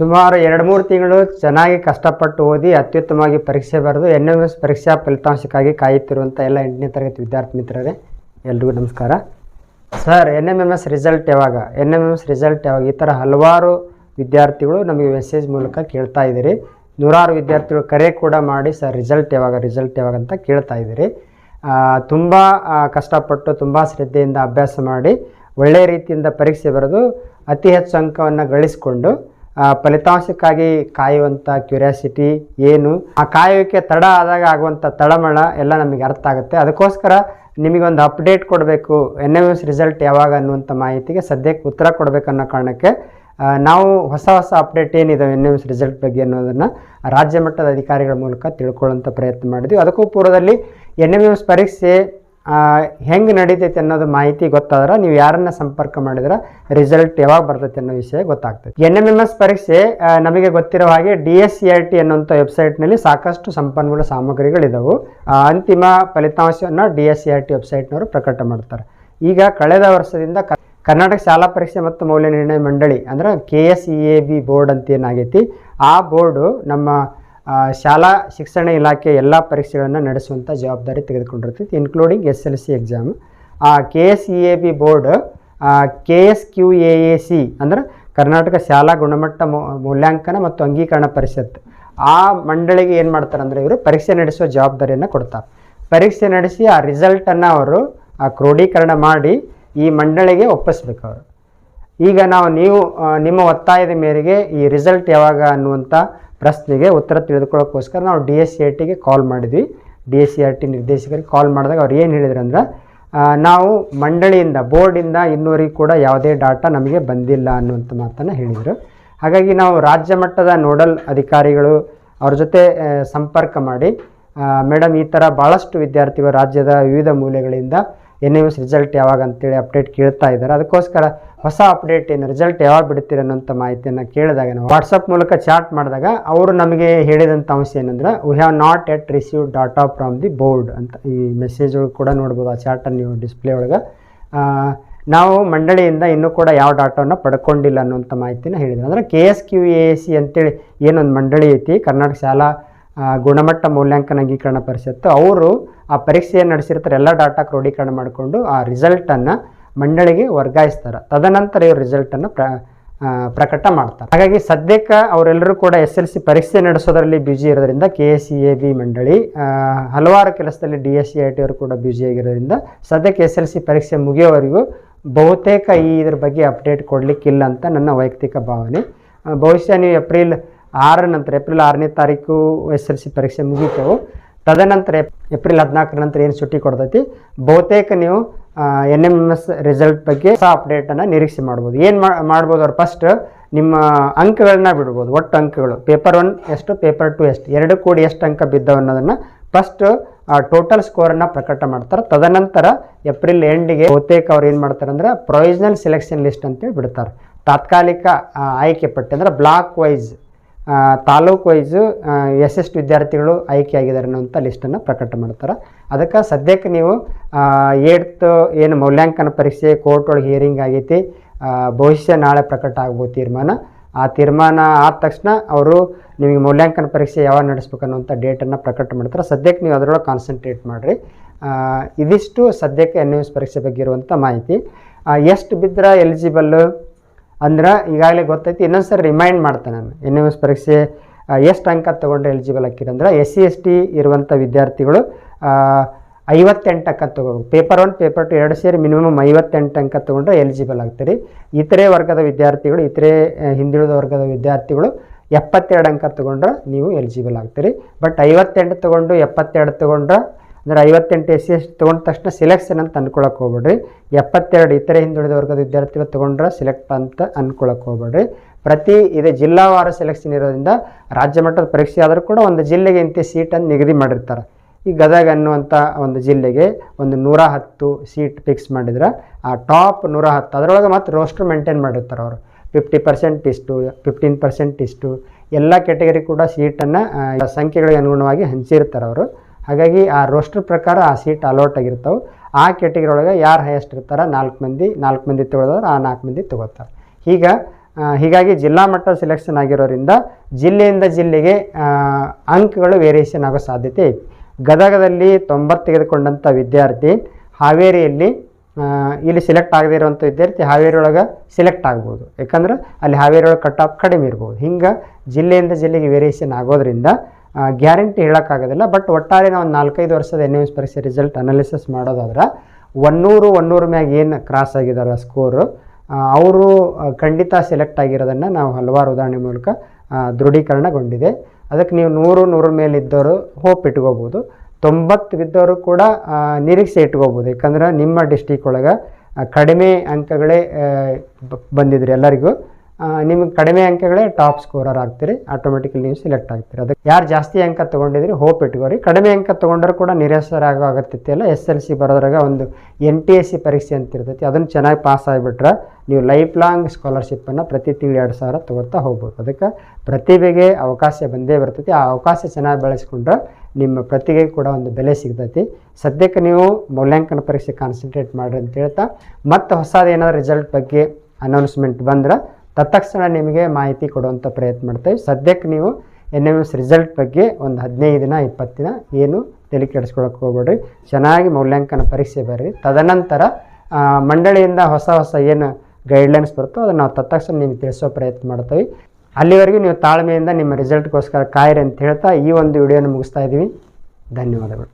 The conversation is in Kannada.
ಸುಮಾರು ಎರಡು ಮೂರು ತಿಂಗಳು ಚೆನ್ನಾಗಿ ಕಷ್ಟಪಟ್ಟು ಓದಿ ಅತ್ಯುತ್ತಮವಾಗಿ ಪರೀಕ್ಷೆ ಬರೆದು ಎನ್ ಎಂ ಎಸ್ ಪರೀಕ್ಷಾ ಫಲಿತಾಂಶಕ್ಕಾಗಿ ಕಾಯುತ್ತಿರುವಂಥ ಎಲ್ಲ ಎಂಟನೇ ತರಗತಿ ವಿದ್ಯಾರ್ಥಿ ಮಿತ್ರರೇ, ಎಲ್ರಿಗೂ ನಮಸ್ಕಾರ. Sir N M M S result ಯಾವಾಗ? N M M S result ಯಾವಾಗ? ಈ ಥರ ಹಲವಾರು ವಿದ್ಯಾರ್ಥಿಗಳು ನಮಗೆ ಮೆಸೇಜ್ ಮೂಲಕ ಕೇಳ್ತಾ ಇದ್ದೀರಿ. ನೂರಾರು ವಿದ್ಯಾರ್ಥಿಗಳು ಕರೆ ಕೂಡ ಮಾಡಿ, ಸರ್, ರಿಸಲ್ಟ್ ಯಾವಾಗ? ರಿಸಲ್ಟ್ ಯಾವಾಗ? ಅಂತ ಕೇಳ್ತಾ ಇದ್ದೀರಿ. ತುಂಬ ಕಷ್ಟಪಟ್ಟು, ತುಂಬ ಶ್ರದ್ಧೆಯಿಂದ ಅಭ್ಯಾಸ ಮಾಡಿ ಒಳ್ಳೆಯ ರೀತಿಯಿಂದ ಪರೀಕ್ಷೆ ಬರೆದು, ಅತಿ ಹೆಚ್ಚು ಅಂಕವನ್ನು ಗಳಿಸಿಕೊಂಡು ಫಲಿತಾಂಶಕ್ಕಾಗಿ ಕಾಯುವಂಥ ಕ್ಯೂರಿಯಾಸಿಟಿ ಏನು? ಆ ಕಾಯೋಕ್ಕೆ ತಡ ಆದಾಗ ಆಗುವಂಥ ತಳಮಳ ಎಲ್ಲ ನಮಗೆ ಅರ್ಥ ಆಗುತ್ತೆ. ಅದಕ್ಕೋಸ್ಕರ ನಿಮಗೊಂದು ಅಪ್ಡೇಟ್ ಕೊಡಬೇಕು. ಎನ್ ಎಂ ಎಸ್ ರಿಸಲ್ಟ್ ಯಾವಾಗ ಅನ್ನುವಂಥ ಮಾಹಿತಿಗೆ ಸದ್ಯಕ್ಕೆ ಉತ್ತರ ಕೊಡಬೇಕನ್ನೋ ಕಾರಣಕ್ಕೆ ನಾವು ಹೊಸ ಹೊಸ ಅಪ್ಡೇಟ್ ಏನಿದೆ ಎನ್ ಎಂ ಎಸ್ ರಿಸಲ್ಟ್ ಬಗ್ಗೆ ಅನ್ನೋದನ್ನು ರಾಜ್ಯ ಮಟ್ಟದ ಅಧಿಕಾರಿಗಳ ಮೂಲಕ ತಿಳ್ಕೊಳ್ಳೋಂಥ ಪ್ರಯತ್ನ ಮಾಡಿದ್ವಿ. ಅದಕ್ಕೂ ಪೂರ್ವದಲ್ಲಿ ಎನ್ ಎಂ ಎಸ್ ಪರೀಕ್ಷೆ ಹೆಂಗೆ ನಡೀತೈತೆ ಅನ್ನೋದು ಮಾಹಿತಿ ಗೊತ್ತಾದ್ರೆ ನೀವು ಯಾರನ್ನ ಸಂಪರ್ಕ ಮಾಡಿದ್ರೆ ರಿಸಲ್ಟ್ ಯಾವಾಗ ಬರ್ತೈತೆ ಅನ್ನೋ ವಿಷಯ ಗೊತ್ತಾಗ್ತದೆ ಎನ್ ಎಂ ಎಂ ಎಸ್ ಪರೀಕ್ಷೆ ನಮಗೆ ಗೊತ್ತಿರೋ ಹಾಗೆ D S C R T ಅನ್ನೋಂಥ ವೆಬ್ಸೈಟ್ನಲ್ಲಿ ಸಾಕಷ್ಟು ಸಂಪನ್ಮೂಲ ಸಾಮಗ್ರಿಗಳಿದಾವೆ. ಆ, ಅಂತಿಮ ಫಲಿತಾಂಶವನ್ನು D S C R T ವೆಬ್ಸೈಟ್ನವರು ಪ್ರಕಟ ಮಾಡ್ತಾರೆ. ಈಗ ಕಳೆದ ವರ್ಷದಿಂದ ಕರ್ನಾಟಕ ಶಾಲಾ ಪರೀಕ್ಷೆ ಮತ್ತು ಮೌಲ್ಯ ನಿರ್ಣಯ ಮಂಡಳಿ ಅಂದ್ರೆ K S E A B board ಅಂತ ಏನಾಗೈತಿ ಆ ಬೋರ್ಡು ನಮ್ಮ ಶಾಲಾ ಶಿಕ್ಷಣ ಇಲಾಖೆ ಎಲ್ಲ ಪರೀಕ್ಷೆಗಳನ್ನು ನಡೆಸುವಂಥ ಜವಾಬ್ದಾರಿ ತೆಗೆದುಕೊಂಡಿರ್ತೈತಿ including S L C exam ಆ K S E A B board K S Q A A C ಅಂದ್ರೆ ಕರ್ನಾಟಕ ಶಾಲಾ ಗುಣಮಟ್ಟ ಮೌಲ್ಯಾಂಕನ ಮತ್ತು ಅಂಗೀಕರಣ ಪರಿಷತ್. ಆ ಮಂಡಳಿಗೆ ಏನು ಮಾಡ್ತಾರೆ ಅಂದರೆ ಇವರು ಪರೀಕ್ಷೆ ನಡೆಸುವ ಜವಾಬ್ದಾರಿಯನ್ನು ಕೊಡ್ತಾರೆ. ಪರೀಕ್ಷೆ ನಡೆಸಿ ಆ ರಿಸಲ್ಟನ್ನು ಅವರು ಕ್ರೋಢೀಕರಣ ಮಾಡಿ ಈ ಮಂಡಳಿಗೆ ಒಪ್ಪಿಸ್ಬೇಕು ಅವರು. ಈಗ ನಾವು ನೀವು ನಿಮ್ಮ ಒತ್ತಾಯದ ಮೇರೆಗೆ ಈ ರಿಸಲ್ಟ್ ಯಾವಾಗ ಅನ್ನುವಂಥ ಪ್ರಶ್ನೆಗೆ ಉತ್ತರ ತಿಳಿದುಕೊಳ್ಳೋಕ್ಕೋಸ್ಕರ ನಾವು ಡಿ ಎಸ್ ಸಿ ಆರ್ ಟಿಗೆ ಕಾಲ್ ಮಾಡಿದ್ವಿ. D S C R T ನಿರ್ದೇಶಕರಿಗೆ ಕಾಲ್ ಮಾಡಿದಾಗ ಅವ್ರು ಏನು ಹೇಳಿದ್ರು ಅಂದ್ರೆ ನಾವು ಮಂಡಳಿಯಿಂದ ಬೋರ್ಡಿಂದ ಇನ್ನೂರಿಗೆ ಕೂಡ ಯಾವುದೇ ಡಾಟಾ ನಮಗೆ ಬಂದಿಲ್ಲ ಅನ್ನುವಂಥ ಮಾತನ್ನು ಹೇಳಿದರು. ಹಾಗಾಗಿ ನಾವು ರಾಜ್ಯ ಮಟ್ಟದ ನೋಡಲ್ ಅಧಿಕಾರಿಗಳು ಅವ್ರ ಜೊತೆ ಸಂಪರ್ಕ ಮಾಡಿ ಮೇಡಮ್ ಈ ಥರ ಭಾಳಷ್ಟು ವಿದ್ಯಾರ್ಥಿಗಳು ರಾಜ್ಯದ ವಿವಿಧ ಮೂಲೆಗಳಿಂದ ಎನ್ ಎಸ್ ರಿಸಲ್ಟ್ ಯಾವಾಗ ಅಂತೇಳಿ ಅಪ್ಡೇಟ್ ಕೇಳ್ತಾ ಇದ್ದಾರೆ. ಅದಕ್ಕೋಸ್ಕರ ಹೊಸ ಅಪ್ಡೇಟ್ ಏನು ರಿಸಲ್ಟ್ ಯಾವಾಗ ಬಿಡ್ತೀರ ಅನ್ನೋಂಥ ಮಾಹಿತಿಯನ್ನು ಕೇಳಿದಾಗ ನಾವು ವಾಟ್ಸಪ್ ಮೂಲಕ ಚಾಟ್ ಮಾಡಿದಾಗ ಅವರು ನಮಗೆ ಹೇಳಿದಂಥ ಅಂಶ ಏನಂದ್ರೆ we have not yet receive data from the board ಅಂತ ಈ ಮೆಸೇಜ್ ಕೂಡ ನೋಡ್ಬೋದು ಆ ಚಾಟನ್ನು ನೀವು ಡಿಸ್ಪ್ಲೇ ಒಳಗೆ. ನಾವು ಮಂಡಳಿಯಿಂದ ಇನ್ನೂ ಕೂಡ ಯಾವ ಡಾಟಾವನ್ನು ಪಡ್ಕೊಂಡಿಲ್ಲ ಅನ್ನೋಂಥ ಮಾಹಿತಿನ ಹೇಳಿದ್ರು. ಅಂದರೆ K S Q A C ಅಂತೇಳಿ ಏನೊಂದು ಮಂಡಳಿ ಐತಿ, ಕರ್ನಾಟಕ ಶಾಲಾ ಗುಣಮಟ್ಟ ಮೌಲ್ಯಾಂಕನ ಅಂಗೀಕರಣ ಪರಿಷತ್ತು, ಅವರು ಆ ಪರೀಕ್ಷೆಯನ್ನು ನಡೆಸಿರ್ತಾರೆ, ಎಲ್ಲ ಡಾಟಾ ಕ್ರೋಢೀಕರಣ ಮಾಡಿಕೊಂಡು ಆ ರಿಸಲ್ಟನ್ನು ಮಂಡಳಿಗೆ ವರ್ಗಾಯಿಸ್ತಾರೆ. ತದನಂತರ ಇವ್ರ ರಿಸಲ್ಟನ್ನು ಪ್ರ ಪ್ರಕಟ ಮಾಡ್ತಾರೆ. ಹಾಗಾಗಿ ಸದ್ಯಕ್ಕೆ ಅವರೆಲ್ಲರೂ ಕೂಡ ಎಸ್ ಎಲ್ ಸಿ ಪರೀಕ್ಷೆ ನಡೆಸೋದರಲ್ಲಿ ಬ್ಯುಸಿ ಇರೋದ್ರಿಂದ K S C A B ಮಂಡಳಿ ಹಲವಾರು ಕೆಲಸದಲ್ಲಿ D S C I T ಅವರು ಕೂಡ ಬ್ಯುಜಿ ಆಗಿರೋದ್ರಿಂದ ಸದ್ಯಕ್ಕೆ ಎಸ್ ಎಲ್ ಸಿ ಪರೀಕ್ಷೆ ಮುಗಿಯೋವರೆಗೂ ಬಹುತೇಕ ಈ ಇದ್ರ ಬಗ್ಗೆ ಅಪ್ಡೇಟ್ ಕೊಡಲಿಕ್ಕಿಲ್ಲ ಅಂತ ನನ್ನ ವೈಯಕ್ತಿಕ ಭಾವನೆ. ಬಹುಶಃ ನೀವು ಏಪ್ರಿಲ್ ಆರ ನಂತರ, ಏಪ್ರಿಲ್ ಆರನೇ ತಾರೀಕು ಎಸ್ ಎಲ್ ಸಿ ಪರೀಕ್ಷೆ ಮುಗಿತೇವೆ. ತದನಂತರ ಏಪ್- ಏಪ್ರಿಲ್ ಹದಿನಾಲ್ಕರ ನಂತರ ಏನು ಸುಟ್ಟಿ ಕೊಡ್ತೈತಿ? ಬಹುತೇಕ ನೀವು ಎನ್ ಎಂ ಎಸ್ ರಿಸಲ್ಟ್ ಬಗ್ಗೆ ಹೊಸ ಅಪ್ಡೇಟನ್ನು ನಿರೀಕ್ಷೆ ಮಾಡ್ಬೋದು. ಏನು ಮಾಡ್ಬೋದು ಅವ್ರು ಫಸ್ಟ್ ನಿಮ್ಮ ಅಂಕಗಳನ್ನ ಬಿಡ್ಬೋದು, ಒಟ್ಟು ಅಂಕಗಳು. ಪೇಪರ್ ಒನ್ ಎಷ್ಟು ಪೇಪರ್ ಟು ಎಷ್ಟು? ಎರಡು ಕೂಡಿ ಎಷ್ಟು ಅಂಕ ಬಿದ್ದವು ಅನ್ನೋದನ್ನು ಫಸ್ಟ್ ಟೋಟಲ್ ಸ್ಕೋರನ್ನು ಪ್ರಕಟ ಮಾಡ್ತಾರೆ. ತದನಂತರ ಏಪ್ರಿಲ್ ಎಂಡಿಗೆ ಬಹುತೇಕ ಅವ್ರು ಏನು ಮಾಡ್ತಾರೆ ಅಂದ್ರೆ ಪ್ರೊವಿಷನಲ್ ಸೆಲೆಕ್ಷನ್ ಲಿಸ್ಟ್ ಅಂತೇಳಿ ಬಿಡ್ತಾರೆ. ತಾತ್ಕಾಲಿಕ ಆಯ್ಕೆ ಪಟ್ಟಿ ಅಂದ್ರೆ ಬ್ಲಾಕ್ ವೈಸ್ ತಾಲೂಕು ವೈಸು ಎಷ್ಟೆಷ್ಟು ವಿದ್ಯಾರ್ಥಿಗಳು ಆಯ್ಕೆ ಆಗಿದ್ದಾರೆ ಅನ್ನೋಂಥ ಲಿಸ್ಟನ್ನು ಪ್ರಕಟ ಮಾಡ್ತಾರೆ. ಅದಕ್ಕೆ ಸದ್ಯಕ್ಕೆ ನೀವು ಏಡ್ತ್ ಏನು ಮೌಲ್ಯಾಂಕನ ಪರೀಕ್ಷೆ, ಕೋರ್ಟ್ ಒಳಗೆ ಹಿಯರಿಂಗ್ ಆಗೈತಿ ಭವಿಷ್ಯ ನಾಳೆ ಪ್ರಕಟ ಆಗ್ಬೋದು ತೀರ್ಮಾನ. ಆ ತೀರ್ಮಾನ ಆದ ತಕ್ಷಣ ಅವರು ನಿಮಗೆ ಮೌಲ್ಯಾಂಕನ ಪರೀಕ್ಷೆ ಯಾವಾಗ ನಡೆಸ್ಬೇಕು ಅನ್ನೋಂಥ ಡೇಟನ್ನು ಪ್ರಕಟ ಮಾಡ್ತಾರೆ. ಸದ್ಯಕ್ಕೆ ನೀವು ಅದರೊಳಗೆ ಕಾನ್ಸಂಟ್ರೇಟ್ ಮಾಡಿರಿ. ಇದಿಷ್ಟು ಸದ್ಯಕ್ಕೆ ಎನ್ ಎಸ್ ಪರೀಕ್ಷೆ ಬಗ್ಗೆ ಇರುವಂಥ ಮಾಹಿತಿ. ಎಷ್ಟು ಬಿದ್ದರೆ ಎಲಿಜಿಬಲ್ಲು ಅಂದ್ರೆ ಈಗಾಗಲೇ ಗೊತ್ತೈತಿ ಇನ್ನೊಂದು ಸರಿ ರಿಮೈಂಡ್ ಮಾಡ್ತೇನೆ ನಾನು. ಎನ್ ಎಂ ಎಸ್ ಪರೀಕ್ಷೆ ಎಷ್ಟು ಅಂಕ ತೊಗೊಂಡ್ರೆ ಎಲಿಜಿಬಲ್ ಹಾಕಿರಿ ಅಂದ್ರೆ ಎಸ್ ಸಿ ಎಸ್ ಟಿ ಇರುವಂಥ ವಿದ್ಯಾರ್ಥಿಗಳು ಐವತ್ತೆಂಟು ಅಂಕ ತೊಗೋಬೇಕು ಪೇಪರ್ ಒನ್ ಪೇಪರ್ ಟು ಎರಡು ಸೇರಿ ಮಿನಿಮಮ್ ಐವತ್ತೆಂಟು ಅಂಕ ತೊಗೊಂಡ್ರೆ ಎಲಿಜಿಬಲ್ ಆಗ್ತೀರಿ. ಇತರೆ ವರ್ಗದ ವಿದ್ಯಾರ್ಥಿಗಳು, ಇತರೆ ಹಿಂದುಳಿದ ವರ್ಗದ ವಿದ್ಯಾರ್ಥಿಗಳು ಎಪ್ಪತ್ತೆರಡು ಅಂಕ ತೊಗೊಂಡ್ರೆ ನೀವು ಎಲಿಜಿಬಲ್ ಆಗ್ತೀರಿ. ಬಟ್ ಐವತ್ತೆಂಟು ತೊಗೊಂಡು ಎಪ್ಪತ್ತೆರಡು ತೊಗೊಂಡ್ರೆ ಅಂದರೆ ಐವತ್ತೆಂಟು ಎಸ್ ಸಿ ಎಸ್ ತೊಗೊಂಡ ತಕ್ಷಣ ಸೆಲೆಕ್ಷನ್ ಅಂತ ಅನ್ಕೊಳಕ್ಕೆ ಹೋಗ್ಬೇಡ್ರಿ. ಎಪ್ಪತ್ತೆರಡು ಇತರೆ ಹಿಂದುಳಿದ ವರ್ಗದ ವಿದ್ಯಾರ್ಥಿಗಳು ತೊಗೊಂಡ್ರೆ ಸೆಲೆಕ್ಟ್ ಅಂತ ಅಂದ್ಕೊಳಕ್ಕೆ ಹೋಗ್ಬೇಡ್ರಿ. ಪ್ರತಿ ಇದು ಜಿಲ್ಲಾವಾರ ಸೆಲೆಕ್ಷನ್ ಇರೋದ್ರಿಂದ ರಾಜ್ಯ ಮಟ್ಟದ ಪರೀಕ್ಷೆ ಆದರೂ ಕೂಡ ಒಂದು ಜಿಲ್ಲೆಗೆ ಇಂಥ ಸೀಟನ್ನು ನಿಗದಿ ಮಾಡಿರ್ತಾರೆ. ಈ ಗದಗ ಅನ್ನುವಂಥ ಒಂದು ಜಿಲ್ಲೆಗೆ ಒಂದು ನೂರ ಹತ್ತು ಸೀಟ್ ಫಿಕ್ಸ್ ಮಾಡಿದ್ರೆ ಆ ಟಾಪ್ ನೂರ ಹತ್ತು ಅದರೊಳಗೆ ಮತ್ತು ರೋಸ್ಟರ್ ಮೇಂಟೈನ್ ಮಾಡಿರ್ತಾರೆ ಅವರು. ಫಿಫ್ಟಿ ಪರ್ಸೆಂಟ್ ಇಷ್ಟು ಫಿಫ್ಟೀನ್ ಪರ್ಸೆಂಟ್ ಇಷ್ಟು ಎಲ್ಲ ಕ್ಯಾಟಗರಿ ಕೂಡ ಸೀಟನ್ನು ಸಂಖ್ಯೆಗಳಿಗೆ ಅನುಗುಣವಾಗಿ ಹಂಚಿರ್ತಾರೆ ಅವರು. ಹಾಗಾಗಿ ಆ ರೋಸ್ಟರ್ ಪ್ರಕಾರ ಆ ಸೀಟ್ ಅಲೋಟ್ ಆಗಿರ್ತಾವೆ. ಆ ಕೆಟಗರಿ ಒಳಗೆ ಯಾರು ಹೈಯೆಸ್ಟ್ ಇರ್ತಾರೆ? ನಾಲ್ಕು ಮಂದಿ ನಾಲ್ಕು ಮಂದಿ ತೊಗೊಳೋದ್ರೆ, ಆ ನಾಲ್ಕು ಮಂದಿ ತೊಗೋತಾರೆ. ಈಗ ಹೀಗಾಗಿ ಜಿಲ್ಲಾ ಮಟ್ಟ ಸೆಲೆಕ್ಷನ್ ಆಗಿರೋದ್ರಿಂದ ಜಿಲ್ಲೆಯಿಂದ ಜಿಲ್ಲೆಗೆ ಅಂಕಗಳು ವೇರಿಯೇಷನ್ ಆಗೋ ಸಾಧ್ಯತೆ ಐತಿ. ಗದಗದಲ್ಲಿ ತೊಂಬತ್ತು ತೆಗೆದುಕೊಂಡಂಥ ವಿದ್ಯಾರ್ಥಿ ಹಾವೇರಿಯಲ್ಲಿ ಇಲ್ಲಿ ಸೆಲೆಕ್ಟ್ ಆಗದೇ ಇರುವಂಥ ವಿದ್ಯಾರ್ಥಿ ಹಾವೇರಿ ಒಳಗೆ ಸೆಲೆಕ್ಟ್ ಆಗ್ಬೋದು. ಯಾಕಂದ್ರೆ ಅಲ್ಲಿ ಹಾವೇರಿ ಒಳಗೆ ಕಟ್ ಆಫ್ ಕಡಿಮೆ ಇರ್ಬೋದು. ಹಿಂಗೆ ಜಿಲ್ಲೆಯಿಂದ ಜಿಲ್ಲೆಗೆ ವೇರಿಯೇಷನ್ ಆಗೋದ್ರಿಂದ ಗ್ಯಾರಂಟಿ ಹೇಳೋಕ್ಕಾಗೋದಿಲ್ಲ, ಬಟ್ ಒಟ್ಟಾರೆ ನಾವು ನಾಲ್ಕೈದು ವರ್ಷದ ಎನ್ ಎಸ್ ಪರೀಕ್ಷೆ ರಿಸಲ್ಟ್ ಅನಾಲಿಸಿಸ್ ಮಾಡೋದಾದ್ರೆ ಒನ್ನೂರು ಒನ್ನೂರು ಮ್ಯಾಗ ಏನು ಕ್ರಾಸ್ ಆಗಿದ್ದಾರೆ ಸ್ಕೋರು ಅವರು ಖಂಡಿತ ಸೆಲೆಕ್ಟ್ ಆಗಿರೋದನ್ನು ನಾವು ಹಲವಾರು ಉದಾಹರಣೆ ಮೂಲಕ ದೃಢೀಕರಣಗೊಂಡಿದೆ. ಅದಕ್ಕೆ ನೀವು ನೂರು, ನೂರ ಮೇಲೆ ಇದ್ದವರು ಹೋಪ್ ಇಟ್ಕೋಬೋದು. ತೊಂಬತ್ತು ಬಿದ್ದವರು ಕೂಡ ನಿರೀಕ್ಷೆ ಇಟ್ಕೋಬೋದು. ಯಾಕಂದ್ರೆ ನಿಮ್ಮ ಡಿಸ್ಟಿಕ್ ಒಳಗೆ ಕಡಿಮೆ ಅಂಕಗಳೇ ಬಂದಿದ್ರಿ ಎಲ್ಲರಿಗೂ. ನಿಮಗೆ ಕಡಿಮೆ ಅಂಕಗಳೇ ಟಾಪ್ ಸ್ಕೋರರ್ ಆಗ್ತೀರಿ ಆಟೋಮೆಟಿಕಲಿ ನೀವು ಸೆಲೆಕ್ಟ್ ಆಗ್ತೀರಿ. ಅದಕ್ಕೆ ಯಾರು ಜಾಸ್ತಿ ಅಂಕ ತೊಗೊಂಡಿದ್ರಿ ಹೋಪ್ ಇಟ್ಕೋರಿ ಕಡಿಮೆ ಅಂಕ ತೊಗೊಂಡ್ರೂ ಕೂಡ ನಿರಾಶರಾಗೋ ಆಗತ್ತೈತಿ ಅಲ್ಲ ಎಸ್ ಎಲ್ ಸಿ ಬರೋದ್ರಾಗ ಒಂದು ಎನ್ ಟಿ ಎಸ್ ಸಿ ಪರೀಕ್ಷೆ ಅಂತ ಇರ್ತೈತಿ. ಅದನ್ನು ಚೆನ್ನಾಗಿ ಪಾಸ್ ಆಗಿಬಿಟ್ರೆ ನೀವು ಲೈಫ್ ಲಾಂಗ್ ಸ್ಕಾಲರ್ಶಿಪ್ಪನ್ನು ಪ್ರತಿ ತಿಂಗಳು ಎರಡು ಸಾವಿರ ತೊಗೊಳ್ತಾ ಹೋಗ್ಬೋದು. ಅದಕ್ಕೆ ಪ್ರತಿಭೆಗೆ ಅವಕಾಶ ಬಂದೇ ಬರ್ತೈತಿ. ಆ ಅವಕಾಶ ಚೆನ್ನಾಗಿ ಬೆಳೆಸ್ಕೊಂಡ್ರೆ ನಿಮ್ಮ ಪ್ರತಿಗೆ ಕೂಡ ಒಂದು ಬೆಲೆ ಸಿಗ್ತೈತಿ. ಸದ್ಯಕ್ಕೆ ನೀವು ಮೌಲ್ಯಾಂಕನ ಪರೀಕ್ಷೆ ಕಾನ್ಸಂಟ್ರೇಟ್ ಮಾಡಿರಿ ಅಂತ ಹೇಳ್ತಾ, ಮತ್ತು ಹೊಸದು ಏನಾದ್ರು ರಿಸಲ್ಟ್ ಬಗ್ಗೆ ಅನೌನ್ಸ್ಮೆಂಟ್ ಬಂದ್ರೆ ತತ್ಕ್ಷಣ ನಿಮಗೆ ಮಾಹಿತಿ ಕೊಡುವಂಥ ಪ್ರಯತ್ನ ಮಾಡ್ತೇವೆ. ಸದ್ಯಕ್ಕೆ ನೀವು ಎನ್ ಎಂ ಎಸ್ ರಿಸಲ್ಟ್ ಬಗ್ಗೆ ಒಂದು ಹದಿನೈದು ದಿನ, ಇಪ್ಪತ್ತು ದಿನ ಏನು ತಲೆ ಕೆಡಿಸ್ಕೊಳಕ್ಕೆ ಹೋಗ್ಬೇಡ್ರಿ. ಚೆನ್ನಾಗಿ ಮೌಲ್ಯಾಂಕನ ಪರೀಕ್ಷೆ ಬರ್ರಿ. ತದನಂತರ ಮಂಡಳಿಯಿಂದ ಹೊಸ ಹೊಸ ಏನು ಗೈಡ್ಲೈನ್ಸ್ ಬರುತ್ತೋ ಅದನ್ನು ನಾವು ತತ್ಕ್ಷಣ ನಿಮಗೆ ತಿಳಿಸೋ ಪ್ರಯತ್ನ ಮಾಡ್ತೀವಿ. ಅಲ್ಲಿವರೆಗೂ ನೀವು ತಾಳ್ಮೆಯಿಂದ ನಿಮ್ಮ ರಿಸಲ್ಟ್ಗೋಸ್ಕರ ಕಾಯಿರಿ ಅಂತ ಹೇಳ್ತಾ ಈ ಒಂದು ವಿಡಿಯೋನ ಮುಗಿಸ್ತಾ ಇದ್ದೀವಿ. ಧನ್ಯವಾದಗಳು.